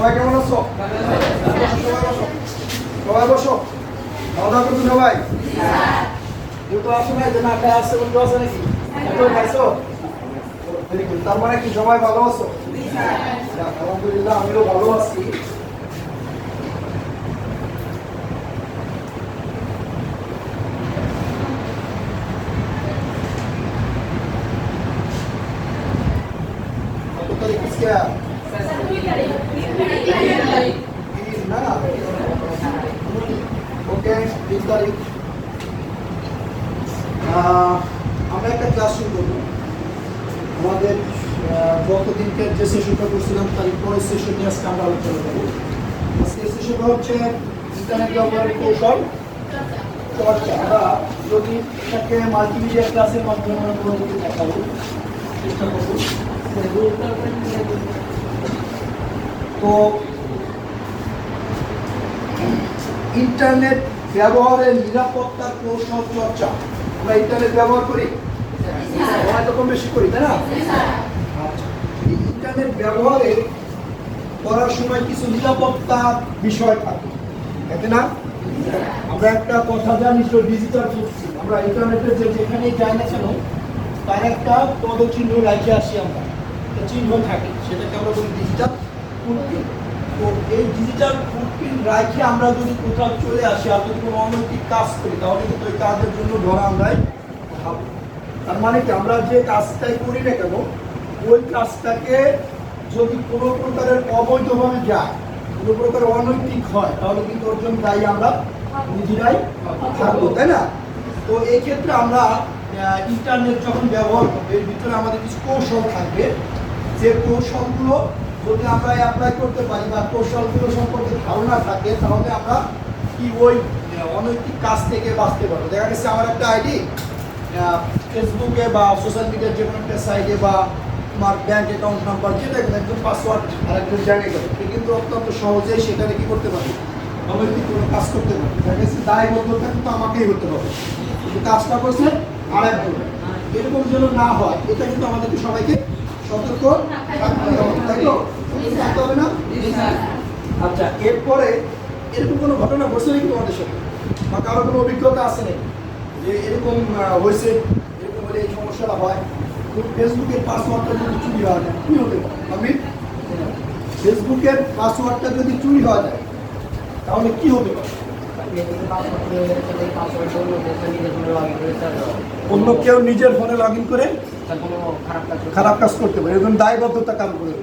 সবাই কেমন আছো? সবাই বসো। সবাই বসো খাওয়া দাওয়া করছ সবাই? কেউ যে না খায়, আসছে বলতে আছে নাকি? খাইছো. তার মানে কি সবাই ভালো আছো? আলহামদুলিল্লাহ, আমিও ভালো আছি কত তারিখ আজকে? তিন না? ওকে তিন তারিখ আহ, আমরা একটা ক্লাস শুরু করব আমাদের আহ, গতদিনকে যে সেশনটা করছিলাম তার পরের সেশন নিয়ে আজকে আমরা আলোচনা করব। আজকে সেশনটা হচ্ছে ইন্টারনেট ব্যবহারের কৌশল চর্চা আমরা যদি এটাকে মাল্টিমিডিয়া ক্লাসের মাধ্যমে আমরা পুরোপুরি দেখাবো চেষ্টা করব। তো ইন্টারনেট ব্যবহারের নিরাপত্তার কৌশল চর্চা। আমরা ইন্টারনেট ব্যবহার করি? সবাই তো কম বেশি করি তাই না? আচ্ছা। ইন্টারনেট ব্যবহারে করার সময় কিছু নিরাপত্তা বিষয় থাকে। তাই না? আমরা একটা কথা জানি যে ডিজিটাল ফুটপ্রিন্ট আমরা ইন্টারনেটে যে যেখানে যাই না কেন, তার একটা পদচিহ্ন রাখে আসি আমরা। চিহ্ন থাকে, সেটাকে আমরা বলি ডিজিটাল ফুটপ্রিন্ট তো এই ডিজিটাল ফুটপ্রিন্ট রাখে আমরা যদি কোথাও চলে আসি আর যদি কোনো অনৈতিক কাজ করি, তাহলে কিন্তু ওই কাজের জন্য ধরা আমরাই খাব। তার মানে কি, আমরা যে কাজটাই করি না কেন, ওই কাজটাকে যদি কোনো প্রকারের অবৈধভাবে যায়, কোনো প্রকার অনৈতিক হয়, তাহলে কিন্তু জন্য দায়ী আমরা নিজেরাই থাকব, তাই না? তো এই ক্ষেত্রে আমরা ইন্টারনেট যখন ব্যবহার করব, এর ভিতরে আমাদের কিছু কৌশল থাকবে। যে কৌশলগুলো যদি আমরা অ্যাপ্লাই করতে পারি বা কৌশলগুলো সম্পর্কে ধারণা থাকে, তাহলে আমরা কি ওই অনৈতিক কাজ থেকে বাঁচতে পারব। দেখা গেছে আমার একটা আইডি ফেসবুকে বা সোশ্যাল মিডিয়ার যে কোনো একটা সাইটে বা তোমার ব্যাংক অ্যাকাউন্ট নাম্বার যেটা একজন পাসওয়ার্ড আর একজন জানে গেল। কিন্তু অত্যন্ত সহজেই সেখানে কি করতে পারে? অনৈতিক কোনো কাজ করতে পারে, দেখা গেছে দায়বদ্ধতা কিন্তু আমাকেই হতে হবে। কিন্তু কাজটা করছে আর একজন এরকম যেন না হয়, এটা কিন্তু আমাদেরকে সবাইকে সতর্ক থাকতে হবে, তাই তো? থাকতে হবে না? আচ্ছা এরপরে এরকম কোনো ঘটনা ঘটছে নাকি তোমাদের সাথে? বা কারও কোনো অভিজ্ঞতা আছে নাকি? যে এরকম হয়েছে, এরকম হলে এই সমস্যাটা হয়? ফেসবুকের পাসওয়ার্ডটা যদি চুরি হওয়া যায় কি হতে পারে আমি ফেসবুকের পাসওয়ার্ডটা যদি চুরি হওয়া যায় তাহলে কি হতে পারে অন্য কেউ নিজের ফোনে লগ ইন করে খারাপ কাজ করতে পারে। এরকম দায়বদ্ধতা কারও করে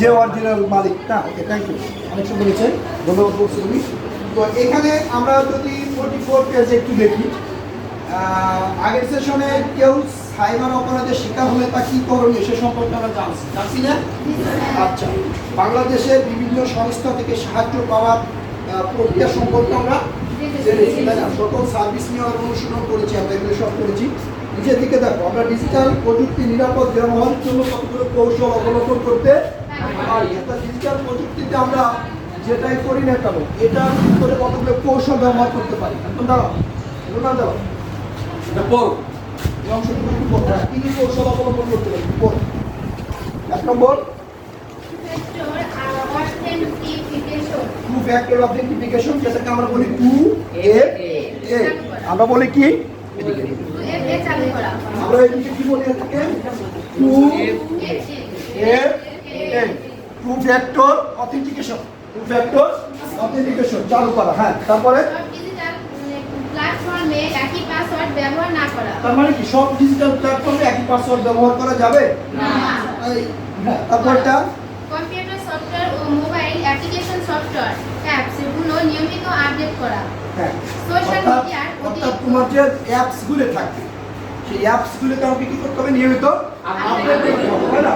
যে অরিজিনাল মালিক, না, ওকে থ্যাংক ইউ অনেক সুন্দর হয়েছে ধন্যবাদ বলছি তুমি। তো এখানে আমরা যদি ফোর্টি ফোর পেজে একটু দেখি। আগের সেশনে কেউ সাইবার অপরাধের শিকার হলে তা কি করণীয় সে সম্পর্কে আমরা জানছি। জানছি না? আচ্ছা বাংলাদেশের বিভিন্ন সংস্থা থেকে সাহায্য পাওয়ার প্রক্রিয়া সম্পর্কে আমরা সকল সার্ভিস নেওয়ার অনুসরণ করেছি, আমরা সব করেছি। নিজের দিকে দেখো, আমরা ডিজিটাল প্রযুক্তি নিরাপদ ব্যবহারের জন্য কতগুলো কৌশল অবলম্বন করতে পারি? একটা ডিজিটাল প্রযুক্তিতে আমরা যেটাই করি না কেন, এটার ভিতরে কতগুলো কৌশল ব্যবহার করতে পারি? এখন দাঁড়াও দাঁড়াও। এটা পড়ো। এই অংশটুকু একটু পড়ো কি কি কৌশল অবলম্বন করতে পারি পড়ো এক নম্বর। টু ফ্যাক্টর অথেন্টিফিকেশন যেটাকে আমরা বলি টু এ এ আমরা বলি কি? আমরা এদিকে কি বলি এটাকে? টু এ এ two factor authentication two factor authentication চালু করা হ্যাঁ তারপরে? প্ল্যাটফর্মে একই পাসওয়ার্ড ব্যবহার না করা। তার মানে কি সব ডিজিটাল প্ল্যাটফর্মে একই পাসওয়ার্ড ব্যবহার করা যাবে? এই, হ্যাঁ তারপরটা? কম্পিউটার সফটওয়্যার ও মোবাইল অ্যাপ্লিকেশন সফটওয়্যার অ্যাপস এগুলো নিয়মিত আপডেট করা। হ্যাঁ সোশ্যাল মিডিয়ার অর্থাৎ তোমার যে অ্যাপসগুলো থাকবে সেই অ্যাপসগুলোকে আমাকে কি করতে হবে নিয়মিত? আপডেট করতে হবে। না?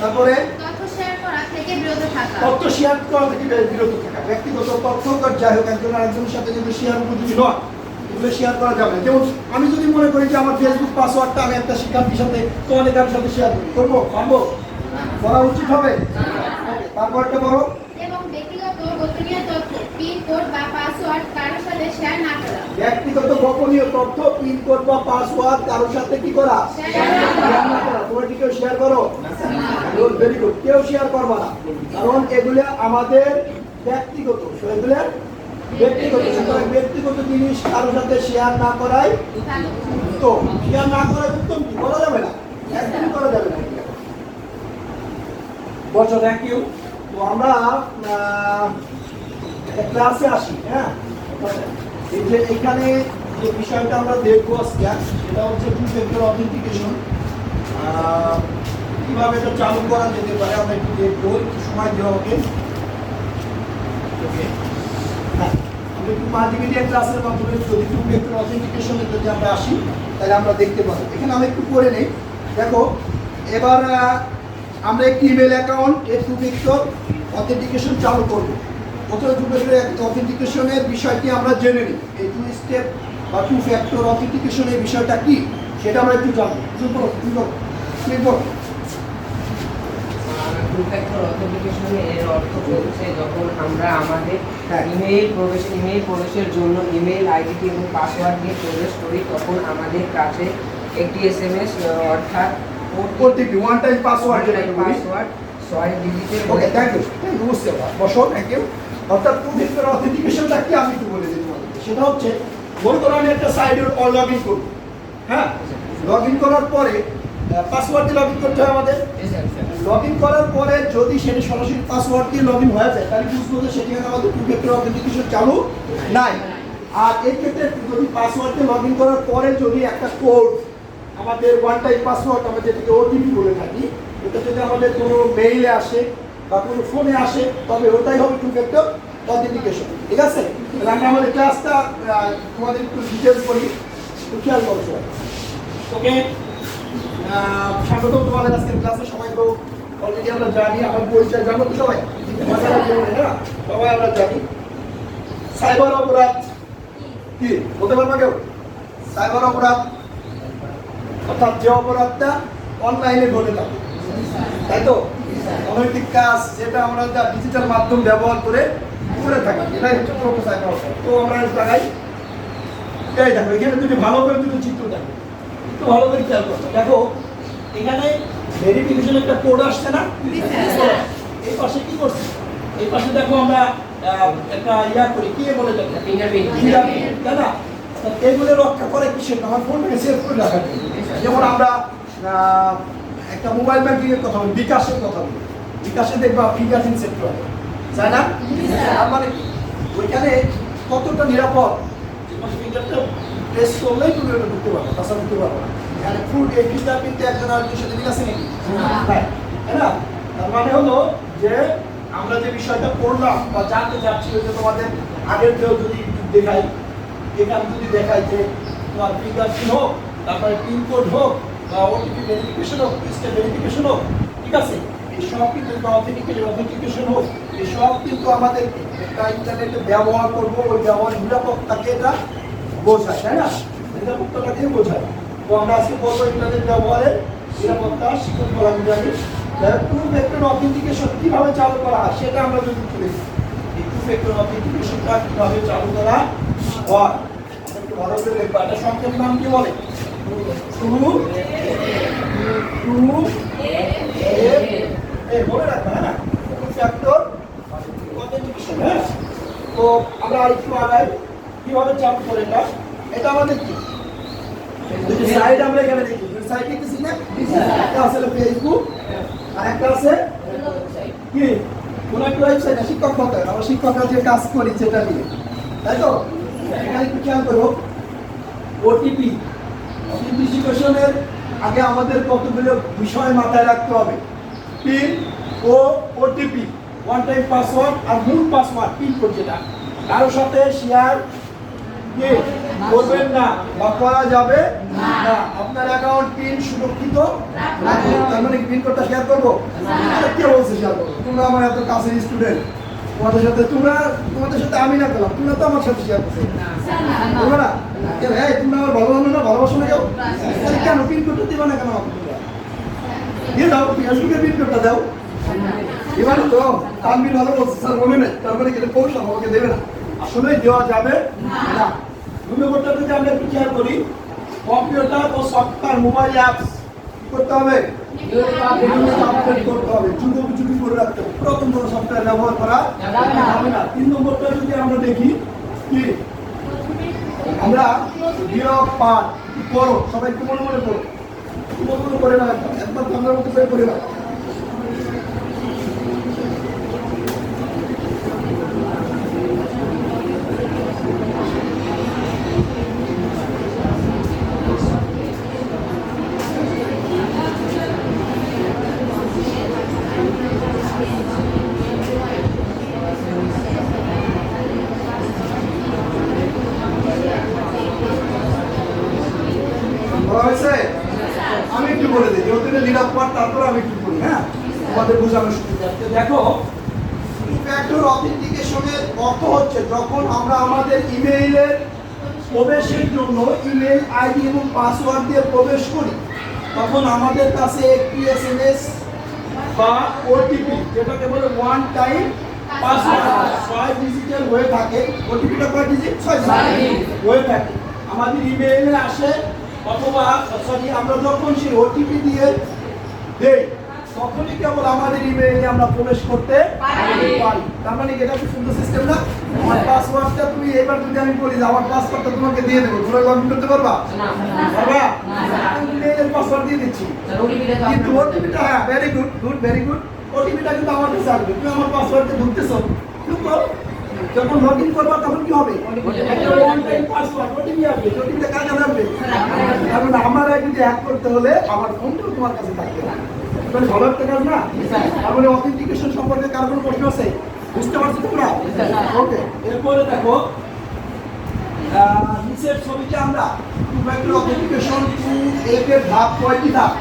তারপরে? তথ্য শেয়ার করা থেকে বিরত থাকা। তথ্য শেয়ার করা থেকে বিরত থাকা। ব্যক্তিগত তথ্য যাই হোক একজন আরেকজনের সাথে যদি শেয়ার উপযোগী নয় এগুলো শেয়ার করা যাবে না। যেমন আমি যদি মনে করি যে আমার ফেসবুক পাসওয়ার্ডটা আমি একটা শিক্ষার্থীর সাথে তোমাদের কারোর সাথে শেয়ার করব পারব? করা উচিত হবে? তারপরটা বলো। ব্যক্তিগত গোপনীয় তথ্য পিন কোড বা পাসওয়ার্ড কারোর সাথে শেয়ার না করা। ব্যক্তিগত গোপনীয় তথ্য পিন কোড বা পাসওয়ার্ড কারোর সাথে কি করা? শেয়ার না করা। শেয়ার না করা। তোমরা কি কেউ শেয়ার করো? ভেরি গুড কেউ শেয়ার করবা না। কারণ এগুলো আমাদের ব্যক্তিগত। এগুলো ব্যক্তিগত ব্যক্তিগত জিনিস কারোর সাথে শেয়ার না করাই উত্তম। শেয়ার না করাই উত্তম কি? করা যাবে না। একদমই করা যাবে না। বছর থ্যাংক ইউ তো আমরা ক্লাসে আসি হ্যাঁ? এই যে এখানে যে বিষয়টা আমরা দেখব আজকে, সেটা হচ্ছে টু ফ্যাক্টর অথেন্টিকেশন কীভাবে এটা চালু করা যেতে পারে, আমরা একটু দেখব, একটু সময় দেওয়া হবে। ওকে মাল্টিমিডিয়া ক্লাসের মাধ্যমে যদি টু ফ্যাক্টর অথেন্টিকেশনে যদি আমরা আসি, তাহলে আমরা দেখতে পাবো। এখানে আমরা একটু করে নেই। দেখো, এবার আমরা একটি ইমেল অ্যাকাউন্ট এর টু ফ্যাক্টর অথেন্টিকেশন চালু করব। প্রথমে টু ফ্যাক্টর অথেন্টিকেশনের বিষয়টি আমরা জেনে নিই। এই টু স্টেপ বা টু ফ্যাক্টর অথেন্টিকেশনের বিষয়টা কি, সেটা আমরা একটু জানব শুরু করো শুরু করো শুরু করো টু ফ্যাক্টর অথেন্টিকেশন এর অর্থ হচ্ছে যখন আমরা আমাদের হ্যাঁ। ইমেইল প্রবেশ ইমেইল প্রবেশের জন্য ইমেইল আইডি এবং পাসওয়ার্ড দিয়ে প্রবেশ করি তখন আমাদের কাছে একটি এসএমএস অর্থাৎ OTP one time password password ছয় ডিজিটের okay thank you thank you বুঝতে বসো থ্যাংক ইউ অর্থাৎ টু ফ্যাক্টর অথেন্টিকেশনটা কি আমি একটু বলে দিই তোমাদেরকে? সেটা হচ্ছে মনে করো আমি একটা সাইডের লগ ইন করব। হ্যাঁ? লগ ইন করার পরে পাসওয়ার্ড দিয়ে লগ ইন করতে হয় আমাদের? লগ ইন করার পরে যদি সেটা সরাসরি পাসওয়ার্ড দিয়ে লগ ইন হয়ে যায়, তাহলে বুঝব যে সেখানে আমাদের টু ফ্যাক্টর অথেন্টিকেশন চালু? নাই। আর এই ক্ষেত্রে যদি পাসওয়ার্ড দিয়ে লগ ইন করার পরে যদি একটা কোড আমাদের ওয়ান টাইম পাসওয়ার্ড আমরা যেটাকে ওটিপি বলে থাকি ওটা যদি আমাদের কোনো মেইলে আসে বা কোনো ফোনে আসে, তবে ওটাই হবে টু ফ্যাক্টর অথেন্টিকেশন ঠিক আছে? তাহলে আমাদের ক্লাসটা তোমাদের একটু ডিটেলস বলি। একটু খেয়াল করো সবাই। ওকে স্বাগত তোমাদের আজকের ক্লাসে। সবাই তো অলরেডি আমরা জানি, আমার পরিচয় জানো তো সবাই। হ্যাঁ? সবাই আমরা জানি। সাইবার অপরাধ কি? বলতে পারবা কেউ? সাইবার অপরাধ, অর্থাৎ যে অপরাধটা অনলাইনে ঘটে থাকে। তাই তো? অনৈতিক কাজ যেটা আমরা যা ডিজিটাল মাধ্যম ব্যবহার করে করে থাকি, এটাই হচ্ছে প্রথম সাইবার তো আমরা লাগাই এই দেখো, এখানে দুটি ভালো করে দুটো চিত্র দেখো। একটু ভালো করে খেয়াল করো। দেখো এখানে ভেরিফিকেশন একটা কোড আসছে না? এই পাশে কি করছে? এই পাশে দেখো আমরা একটা ইয়া করি কি বলে না? তা এগুলো রক্ষা করে কিসের? আমার ফোনটাকে সেভ করে জন্য। যেমন আমরা একটা মোবাইল ব্যাংকিং এর কথা বলি বিকাশের কথা বলি। বিকাশে দেখবা ফিঙ্গারপ্রিন্ট সেট করা। তাই না? মানে ওইখানে কতটা নিরাপদ? ফিঙ্গারটা প্রেস করলেই তুমি ওটা ঢুকতে পারবে তাছাড়া ঢুকতে পারবে না। এখানে ফুড এই ফিঙ্গারপ্রিন্টে একজন আরেকজনের সাথে মিল আছে নাকি? তাই না? তার মানে হলো যে আমরা যে বিষয়টা পড়লাম বা জানতে চাচ্ছি যে তোমাদের আগের কেউ যদি দেখাই এখানে যদি দেখাই যে তোমার ফিঙ্গারপ্রিন্ট হোক তারপরে পিনকোড হোক বা ওটিপি ভেরিফিকেশন হোক স্টেপ ভেরিফিকেশন হোক ঠিক আছে? এই সব কিন্তু অথেন্টিকেশন অথেন্টিকেশন হোক এই সব কিন্তু আমাদের একটা ইন্টারনেটে ব্যবহার করব ওই ব্যবহার নিরাপত্তাকে এটা বোঝায়, তাই না? নিরাপত্তাটাকে বোঝায়। তো আমরা আজকে বলব ইন্টারনেট ব্যবহারের নিরাপত্তা শিক্ষক করা জানি টু ফ্যাক্টর অথেন্টিকেশন কীভাবে চালু করা হয় সেটা আমরা যদি দিই। এই টু ফ্যাক্টর অথেন্টিকেশনটা কীভাবে চালু করা হয়? আমরা করে দেখব। এটা সংক্ষেপ নাম কি বলে? টু বলে হ্যাঁ টু ফ্যাক্টর অথেন্টিকেশন হ্যাঁ? তো আমরা আরেকটু আগাই। কীভাবে চালু করে এটা এটা আমাদের কি? দুটি সাইড আমরা এখানে দেখি। দুটি সাইড দেখতেছি না? একটা আছে ফেসবুক আর একটা আছে কি? কোন একটা ওয়েবসাইট শিক্ষক হতে আমরা শিক্ষকরা যে কাজ করি সেটা নিয়ে। তাই তো? এখানে একটু খেয়াল করো। ওটিপি অথেন্টিকেশনের আগে আমাদের কতগুলো বিষয় মাথায় রাখতে হবে। পিন ও ওটিপি ওয়ান টাইম পাসওয়ার্ড আর মূল পাসওয়ার্ড পিন কোড যেটা। কারোর সাথে শেয়ার কি? না। বা করা যাবে? না। আপনার অ্যাকাউন্ট পিন সুরক্ষিত? রাখুন। তার মানে পিন কোডটা শেয়ার করব? কে বলছে শেয়ার করব? তোমরা আমার এত কাছের স্টুডেন্ট তোমাদের সাথে তোমরা তোমাদের সাথে আমি না তোমরা তো আমার সাথে শেয়ার তোমরা আমার ভালো না, ভালোবাসো না তাহলে কেন? পিন কোডটা দিবা না কেন দিয়ে দাও, ফেসবুকে পিন কোডটা দাও। এবার তো তানবির ভালো বলছে, স্যার, মনে নেই। তার মানে গেলে আমাকে দেবে না। আসলে দেওয়া যাবে? না। যদি আমরা বিচার করি, কম্পিউটার ও সফটওয়্যার, মোবাইল অ্যাপস কি করতে হবে? করতে হবে। করে রাখতে কোনো ব্যবহার করা না। তিন যদি আমরা দেখি আমরা করো না একবার করে না বলা হয়েছে আমি একটু বলে দিই যেহেতু এটা নিরাপদ তারপর আমি একটু বলি হ্যাঁ তোমাদের বোঝানোর সুবিধার্থে দেখো ফ্যাক্টর অথেন্টিকেশনের অর্থ হচ্ছে যখন আমরা আমাদের ইমেইলের প্রবেশের জন্য ইমেল আইডি এবং পাসওয়ার্ড দিয়ে প্রবেশ করি তখন আমাদের কাছে একটি এস এম এস বা ওটিপি যেটাকে বলে ওয়ান টাইম পাসওয়ার্ড ছয় ডিজিটাল হয়ে থাকে। ওটিপিটা কয় ডিজিট ছয় ডিজিট হয়ে থাকে। আমাদের ইমেইলে আসে অথবা সরি আমরা যখন সেই ওটিপি দিয়ে দেই তখনই কেবল আমাদের ইমেইলে আমরা প্রবেশ করতে পারি। তার মানে এটা কি সুন্দর সিস্টেম না? আমার পাসওয়ার্ডটা তুমি এবার যদি আমি বলি আমার পাসওয়ার্ডটা তোমাকে দিয়ে দেবো তোমরা লগ ইন করতে পারবা? পারবা? আমি পাসওয়ার্ড দিয়ে দিচ্ছি। কিন্তু ওটিপিটা হ্যাঁ very good good very good ওটিপিটা কিন্তু আমার কাছে আসবে। তুমি আমার পাসওয়ার্ডে ঢুকতেছো ঢুকো যখন লগ ইন করবা তখন কি হবে? কারণ আমার আইডি হ্যাক করতে হলে আমার ফোনটাও তোমার কাছে মানে ভালো একটা কাজ না? তার মানে অথেন্টিকেশন সম্পর্কে কার কোনো প্রশ্ন আছে? বুঝতে পারছ তোমরা ওকে এরপরে দেখো নিচের ছবিতে আমরা টু অথেন্টিকেশন টু এফ এর ধাপ কয়টি ধাপ?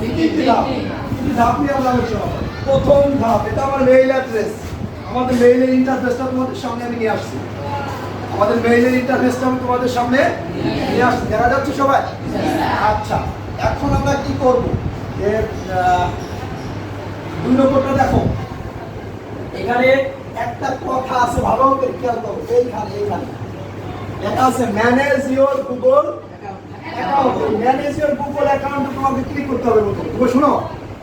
তিনটি ধাপ। তিনটি। ধাপ নিয়ে আমরা আলোচনা প্রথম ধাপ এটা আমার মেইল অ্যাড্রেস আমাদের মেইলের ইন্টারফেসটা তোমাদের সামনে আমি নিয়ে আসছি। আমাদের মেইলের ইন্টারফেসটা আমি তোমাদের সামনে নিয়ে আসছি। দেখা যাচ্ছে সবাই? আচ্ছা এখন আমরা কি করব? আহ, দুই নম্বরটা দেখো। এখানে একটা কথা আছে ভালো করে খেয়াল করো এইখানে এইখানে। এটা আছে manage your Google manage your Google account তোমাকে ক্লিক করতে হবে প্রথমে তুমি শোনো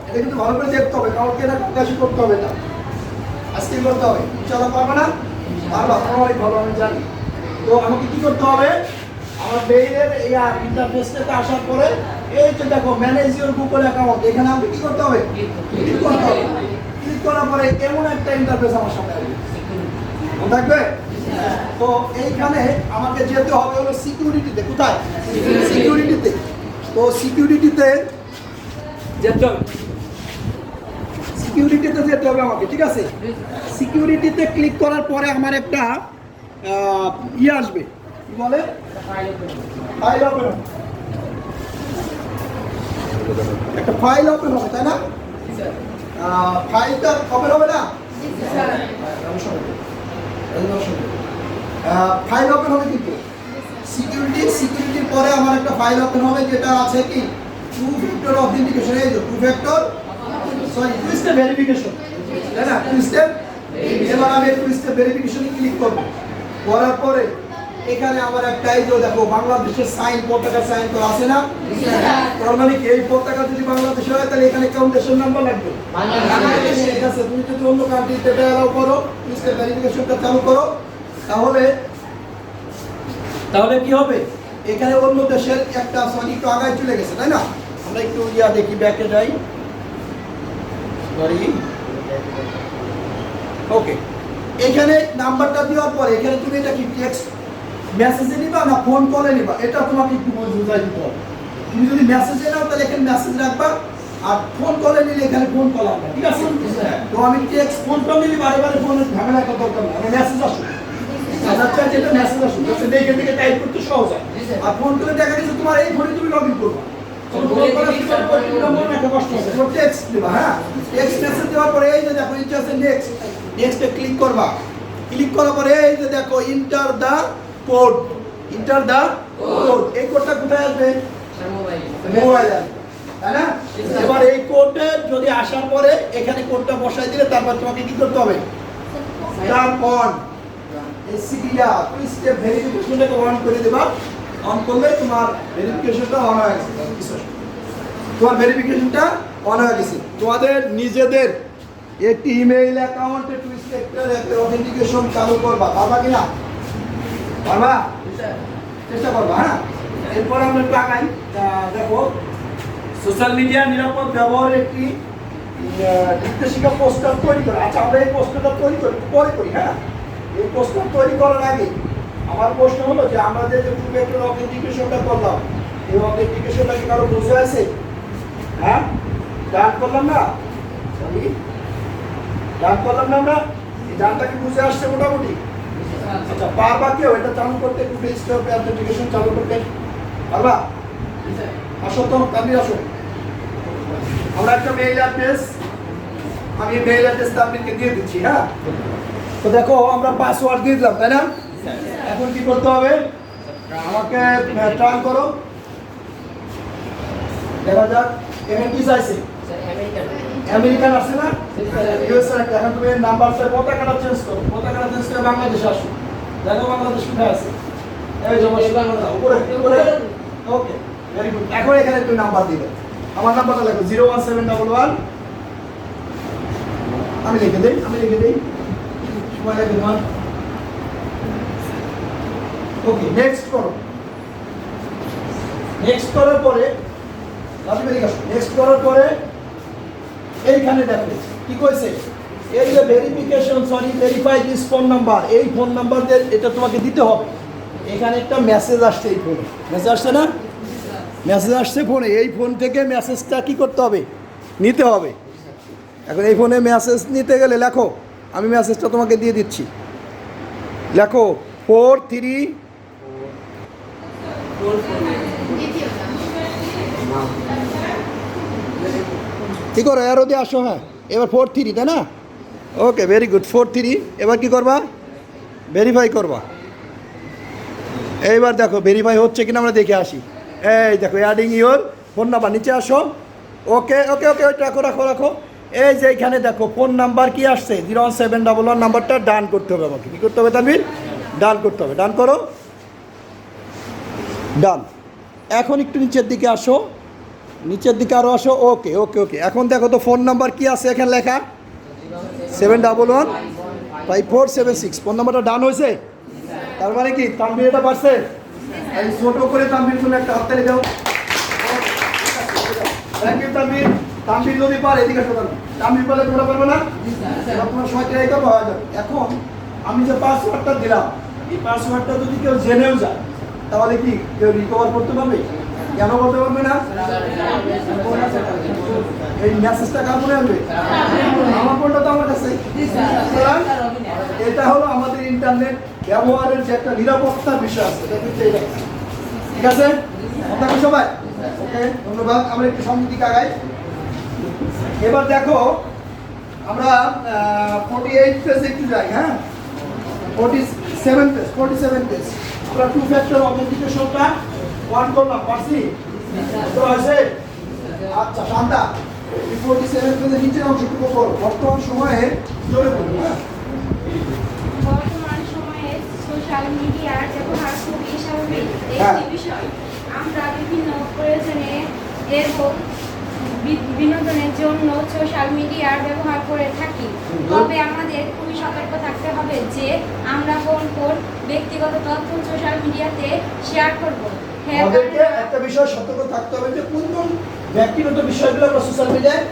এটা কিন্তু ভালো করে দেখতে হবে কাউকে এটা প্রকাশই করতে হবে না আজকে করতে হবে? চলো পারবে না? পারবা তোমার অনেক ভালো আমি জানি। তো আমাকে কি করতে হবে? আমার মেইলের এই ইন্টারফেসটাতে আসার পরে এই যে দেখো ম্যানেজ ইওর গুগল অ্যাকাউন্ট এখানে আমাকে কি করতে হবে? ক্লিক করতে হবে। ক্লিক করার পরে এমন একটা ইন্টারফেস আমার সামনে আসবে। থাকবে? তো এইখানে আমাকে যেতে হবে হলো সিকিউরিটিতে কোথায়? সিকিউরিটিতে তো সিকিউরিটিতে যেতে হবে। সিকিউরিটিতে যেতে হবে আমাকে, ঠিক আছে? সিকিউরিটিতে ক্লিক করার পরে আমার একটা ইয়ে আসবে। কি বলে? ফাইল ওপেন একটা ফাইল ওপেন হবে, তাই না? ফাইলটা ওপেন হবে না? ফাইল ওপেন হবে কিন্তু। সিকিউরিটি সিকিউরিটির পরে আমার একটা ফাইল ওপেন হবে যেটা আছে কি? টু ফ্যাক্টর অথেন্টিকেশন এই যে two factor sorry two step verification তাই না? টু স্টেপ এবার আমি টু স্টেপ ভেরিফিকেশনে ক্লিক করব। করার পরে এখানে আমার একটা এই যে দেখো, বাংলাদেশের সাইন পতাকা সাইন তো আছে না? তার মানে কি, এই পতাকা যদি বাংলাদেশ হয়, তাহলে এখানে কোন দেশের নাম্বার লাগবে? বাংলাদেশ, ঠিক আছে, তুমি যদি অন্য কান্ট্রিতে এটা অ্যালাউ করো টু স্টেপ ভেরিফিকেশনটা চালু করো, তাহলে তাহলে কি হবে? এখানে অন্য দেশের একটা সরি একটু আগায় চলে গেছে, তাই না? আমরা একটু ইয়া দেখি, ব্যাকে যাই। সরি ওকে এখানে নাম্বারটা দেওয়ার পরে, এখানে তুমি এটা কি টেক্সট মেসেজে নিবা না ফোন কলে নিবা এটা তোমাকে একটু বুঝাই দিতে হবে। তুমি যদি মেসেজে নাও তাহলে এখানে মেসেজ রাখবা আর ফোন কলে নিলে এখানে ফোন কল আনবা ঠিক আছে? তো আমি টেক্সট ফোন কল নিলে বারে বারে ফোনে ঝামেলা করা দরকার না মেসেজ আসুন আচ্ছা যেটা মেসেজ আসুন যাতে দেখে দেখে টাইপ করতে সহজ হয়। আর ফোন করে দেখা গেছে তোমার এই ফোনে তুমি লগ ইন করবা টেক্সট দিবা হ্যাঁ? টেক্সট মেসেজ দেওয়ার পরে এই যে দেখো নিচে নেক্সট নেক্সটে ক্লিক করবা। ক্লিক করার পরে এই যে দেখো enter the code. Enter the code. এই কোডটা কোথায় আসবে? মোবাইল তাই না? এবার এই কোডে যদি আসার পরে এখানে কোডটা বসাই দিলে তারপর তোমাকে কি করতে হবে? টার্ন অন এসসিডিটা টু স্টেপ ভেরিফিকেশনটাকে অন করে দেবা। অন করলে তোমার ভেরিফিকেশনটা অন হয়ে গেছে। তোমার ভেরিফিকেশনটা অন হয়ে গেছে। তোমাদের নিজেদের একটি ইমেইল অ্যাকাউন্টে টু একটা অথেন্টিকেশন চালু করবা। পারবা কিনা? পারবা? চেষ্টা করবা হ্যাঁ? এরপর আমরা একটু আগাই। দেখো সোশ্যাল মিডিয়া নিরাপদ ব্যবহারের একটি নির্দেশিকা পোস্টার তৈরি করে। আচ্ছা আমরা এই পোস্টারটা তৈরি করি পরে করি হ্যাঁ? এই পোস্টার তৈরি করার আগে আমার প্রশ্ন হলো যে, আমরা যে টু ফ্যাক্টর অথেন্টিকেশনটা করলাম, এই অথেন্টিকেশনটা কি কারও বুঝে আছে? হ্যাঁ? ডান করলাম না? সরি ডান করলাম না আমরা? এই ডানটা কি বুঝে আসছে মোটামুটি? আচ্ছা পারবা কেউ এটা চালু করতে একটু ফেস অথেন্টিকেশন চালু করতে। পারবা আসো তো তামিল আসো। আমরা একটা মেইল অ্যাড্রেস আমি মেইল অ্যাড্রেসটা আপনাকে দিয়ে দিচ্ছি হ্যাঁ? তো দেখো আমরা পাসওয়ার্ড দিয়ে দিলাম তাই না? এখন কি করতে হবে? আমাকে ট্রাই করো। দেখা যাক এখানে কি চাইছে? আমেরিকান আছে না? ইউএস একটা এখন তুমি নাম্বারটা পতাকাটা চেঞ্জ করো পতাকাটা চেঞ্জ করে বাংলাদেশে আসো। দেখো বাংলাদেশ কোথায় আছে? এই যে উপরে ওকে এখন এখানে তুমি নাম্বার দিবে। আমার নাম্বারটা লেখো zero one seven double one আমি লিখে দিই, আমি লিখে দিই। সময় লাগবে তোমার। ওকে নেক্সট করো। নেক্সট করার পরে রাজু বেরিয়ে নেক্সট করার পরে, এইখানে দেখো, কি কইছে? এই যে verification sorry verify this phone number এই ফোন নাম্বার দিয়ে এটা তোমাকে দিতে হবে। এখানে একটা মেসেজ আসছে এই ফোনে মেসেজ আসছে না? মেসেজ আসছে ফোনে এই ফোন থেকে মেসেজটা কি করতে হবে? নিতে হবে। এখন এই ফোনে মেসেজ নিতে গেলে লেখো, আমি মেসেজটা তোমাকে দিয়ে দিচ্ছি। লেখো ফোর থ্রি দ্বিতীয়টা কি করো? এরও দিয়ে আসো হ্যাঁ। এবার ফোর থ্রি তাই না? Okay very good four three এবার কি করবা? ভেরিফাই করবা। এইবার দেখো ভেরিফাই হচ্ছে কিনা আমরা দেখে আসি। এই দেখো অ্যাডিং ইওর ফোন নাম্বার নিচে আসো। ওকে ওকে ওকে ওইটা রাখো রাখো রাখো। এই যে এখানে দেখো ফোন নাম্বার কি আসছে? Zero one seven double one নাম্বারটা ডান করতে হবে আমাকে। কী করতে হবে তানভীর? ডান করতে হবে। ডান করো। ডান এখন একটু নিচের দিকে আসো। নিচের দিকে আরও আসো। ওকে ওকে ওকে এখন দেখো তো ফোন নাম্বার কি আছে এখানে লেখা? Seven double one five four seven six phone নাম্বারটা ডান হয়েছে? তার মানে কি? তানবির এটা পারছে? ছোট করে তানবির তুমি একটা হাততালি দাও। থ্যাংক ইউ তানবির তানবির যদি পারে, এদিকে আসো তানবির পারলে তোমরা পারবে না? তোমার সময় ট্রাই করব এখন আমি যে পাসওয়ার্ডটা দিলাম, এই পাসওয়ার্ডটা যদি কেউ জেনেও যায়, তাহলে কি কেউ রিকভার করতে পারবে? কেন বলতে পারবে না? এই মেসেজটা কার মনে আসবে? আমার ফোনটা তো আমার কাছে এটা হলো আমাদের ইন্টারনেট ব্যবহারের যে একটা নিরাপত্তা বিষয় আছে, এটা কিন্তু এটা। ঠিক আছে? কথা সবাই? ওকে, ধন্যবাদ। আমরা একটু দিকে আগাই। এবার দেখো, আমরা ফোর্টি এইট পেজ একটু যাই হ্যাঁ? Forty seven page forty seven page আমরা টু ফ্যাক্টর অথেন্টিকেশনটা ওয়ান করলাম পারছি তো আছে আচ্ছা শান্তা ফোর্টি সেভেন পেজের নিচের অংশটুকু করো বর্তমান সময়ে জোরে বলুন হ্যাঁ বর্তমান সময়ে সোশ্যাল মিডিয়ার ব্যবহার খুবই স্বাভাবিক। হ্যাঁ। একটি বিষয় আমরা বিভিন্ন প্রয়োজনে এবং বিনোদনের জন্য সোশ্যাল মিডিয়ার ব্যবহার করে থাকি। তবে আমাদের খুবই সতর্ক থাকতে হবে যে আমরা কোন কোন ব্যক্তিগত তথ্য সোশ্যাল মিডিয়াতে শেয়ার করব। আমাদেরকে একটা বিষয় সতর্ক থাকতে হবে যে কোন কোন ব্যক্তিগত বিষয়গুলো আমরা সোশ্যাল মিডিয়ায়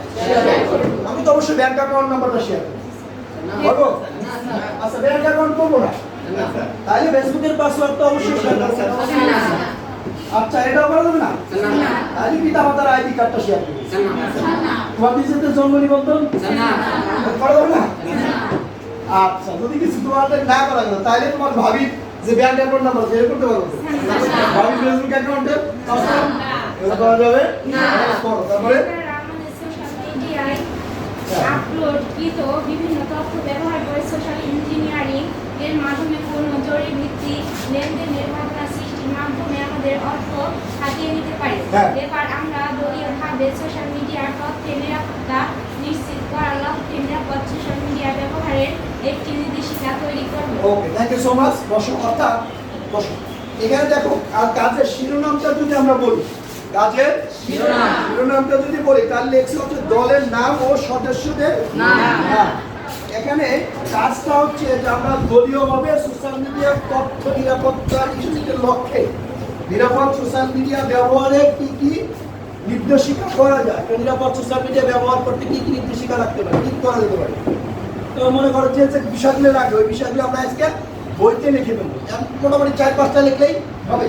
আমি তো অবশ্যই ব্যাংক অ্যাকাউন্ট নাম্বারটা শেয়ার বলব আচ্ছা ব্যাংক অ্যাকাউন্ট করব না তাহলে ফেসবুকের পাসওয়ার্ড তো অবশ্যই শেয়ার করব আচ্ছা করা যাবে না তাহলে পিতা মাতার আইডি কার্ডটা শেয়ার করব তোমার নিজেদের জন্ম নিবন্ধন করা যাবে না আচ্ছা যদি কিছু তোমাদের না করা গেল তাহলে তোমার ভাবি যে ব্যাংক অ্যাকাউন্ট নাম্বার শেয়ার করতে পারব ভাবি ফেসবুক অ্যাকাউন্টে এটা করা যাবে? করো। তারপরে? মিডিয়ায় আপলোডকৃত বিভিন্ন তথ্য ব্যবহার করে সোশ্যাল ইঞ্জিনিয়ারিং এর মাধ্যমে কোনো জরুরি ভিত্তিক লেনদেনের ঘটনা সৃষ্টির মাধ্যমে আমাদের অর্থ হাতিয়ে নিতে পারি। হ্যাঁ। এবার আমরা দলীয়ভাবে সোশ্যাল মিডিয়ার তথ্যের নিরাপত্তা নিশ্চিত করার লক্ষ্যে নিরাপদ সোশ্যাল মিডিয়া ব্যবহারের একটি নির্দেশিকা তৈরি করব okay thank you so much বসো অর্থাৎ বসো এখানে দেখো আর কাজের শিরোনামটা যদি আমরা বলি কাজের শিরোনাম। শিরোনামটা যদি বলি তাহলে লেখছে হচ্ছে দলের নাম ও সদস্যদের নাম। নাম। এখানে কাজটা হচ্ছে যে আমরা দলীয়ভাবে সোশ্যাল মিডিয়ার তথ্য নিরাপত্তা নিশ্চিতের লক্ষ্যে নিরাপদ সোশ্যাল মিডিয়া ব্যবহারে কি কি নির্দেশিকা করা যায়। একটা নিরাপদ সোশ্যাল মিডিয়া ব্যবহার করতে কি কি নির্দেশিকা রাখতে পারে? কি করা যেতে পারে? তো মনে করো যে বিষয়গুলো রাখবে, ওই বিষয়গুলো আমরা আজকে বইতে লিখে ফেলব মোটামুটি চার পাঁচটা লিখলেই হবে।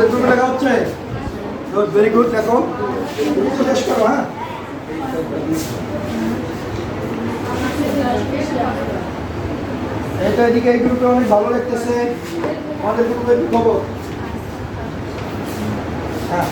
আমাদের গ্রুপে লেখা হচ্ছে। ভেরি গুড দেখো। শেষ করো হ্যাঁ? এটা এদিকে এই গ্রুপে অনেক ভালো লাগতেছে আমাদের গ্রুপে খবর। হ্যাঁ।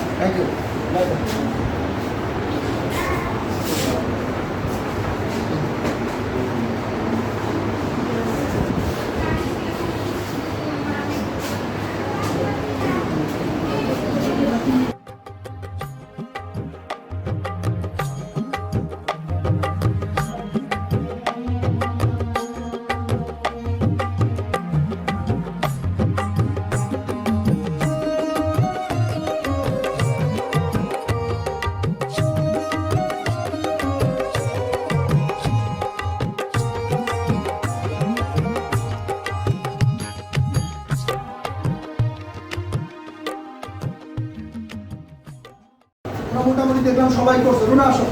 মোটামুটি দেখলাম সবাই করছে। রুনা আসো।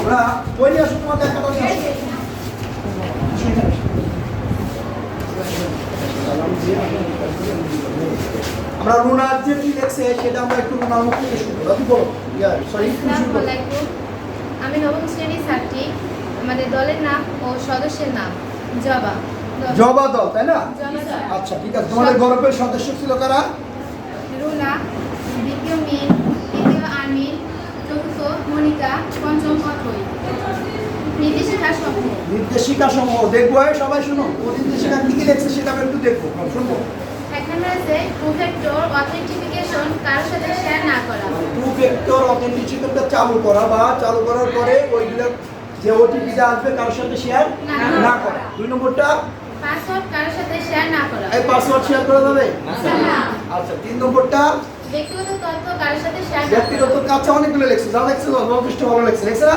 আমরা বই নিয়ে আসো তোমার দেখাটা নিয়ে আসো আমরা রুনার যে কি লেখছে সেটা আমরা একটু রুনার মুখ থেকে শুনব। বলো। সরি আমি নবম শ্রেণির ছাত্রী। আমাদের দলের নাম ও সদস্যের নাম জবা। জবা দল তাই না? আচ্ছা ঠিক আছে। তোমাদের গল্পের সদস্য ছিল কারা রুনা দ্বিতীয় মিন তৃতীয় আমিন পঞ্চম নির্দেশিকা সমূহ। নির্দেশিকা সমূহ দেখব সবাই শুনো। ও নির্দেশিকা কি কি লেখছে সেটা আমরা একটু দেখব। শুনব। এখানে আছে টু ফ্যাক্টর অথেন্টিফিকেশন কারোর সাথে শেয়ার না করা। টু চালু করা বা চালু করার পরে ওইগুলো যে ওটিপিটা আসবে কারোর সাথে শেয়ার না না করা। দুই নম্বরটা? পাসওয়ার্ড কারোর সাথে শেয়ার না করা। এই পাসওয়ার্ড শেয়ার করা যাবে? না। আচ্ছা তিন নম্বরটা? ব্যক্তিগত তথ্য কারোর সাথে শেয়ার ব্যক্তিগত কাছে অনেকগুলো লেখছে। যা লেখছে যথেষ্ট ভালো লেখছে। লেখছে না?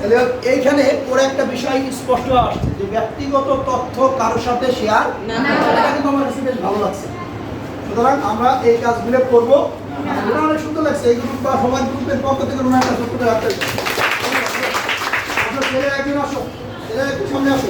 তাহলে এইখানে ওরা একটা বিষয় স্পষ্ট আসছে যে ব্যক্তিগত তথ্য কারোর সাথে শেয়ার না। এটা কিন্তু আমার কাছে বেশ ভালো লাগছে। সুতরাং আমরা এই কাজগুলো করব। অনেক সুন্দর লাগছে। এই গ্রুপ বা সবার গ্রুপের পক্ষ থেকে কোনো একটা হাতে ছেলে একজন আসো ছেলে একটু সামনে আসো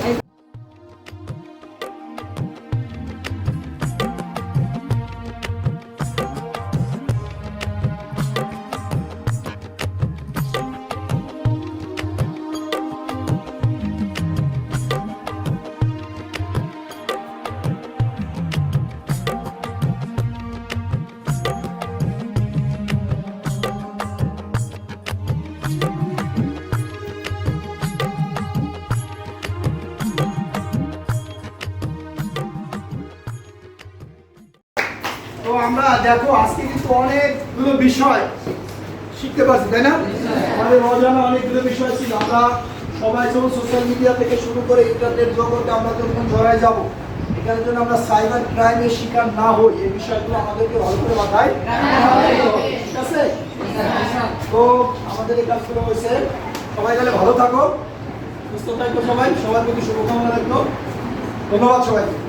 দেখো, আজকে কিন্তু অনেকগুলো বিষয় শিখতে পারছি, তাই না? আমাদের অজানা অনেকগুলো বিষয় ছিল। আমরা সবাই যখন সোশ্যাল মিডিয়া থেকে শুরু করে ইন্টারনেট জগতে আমরা যখন জড়াই যাব এখানে জন্য আমরা সাইবার ক্রাইমের শিকার না হই। এই বিষয়গুলো আমাদেরকে ভালো করে মাথায় ঠিক আছে? তো আমাদের এই কাজগুলো হয়েছে। সবাই তাহলে ভালো থাকো, সুস্থ থাকো সবাই। সবার প্রতি শুভকামনা রাখল। ধন্যবাদ সবাইকে।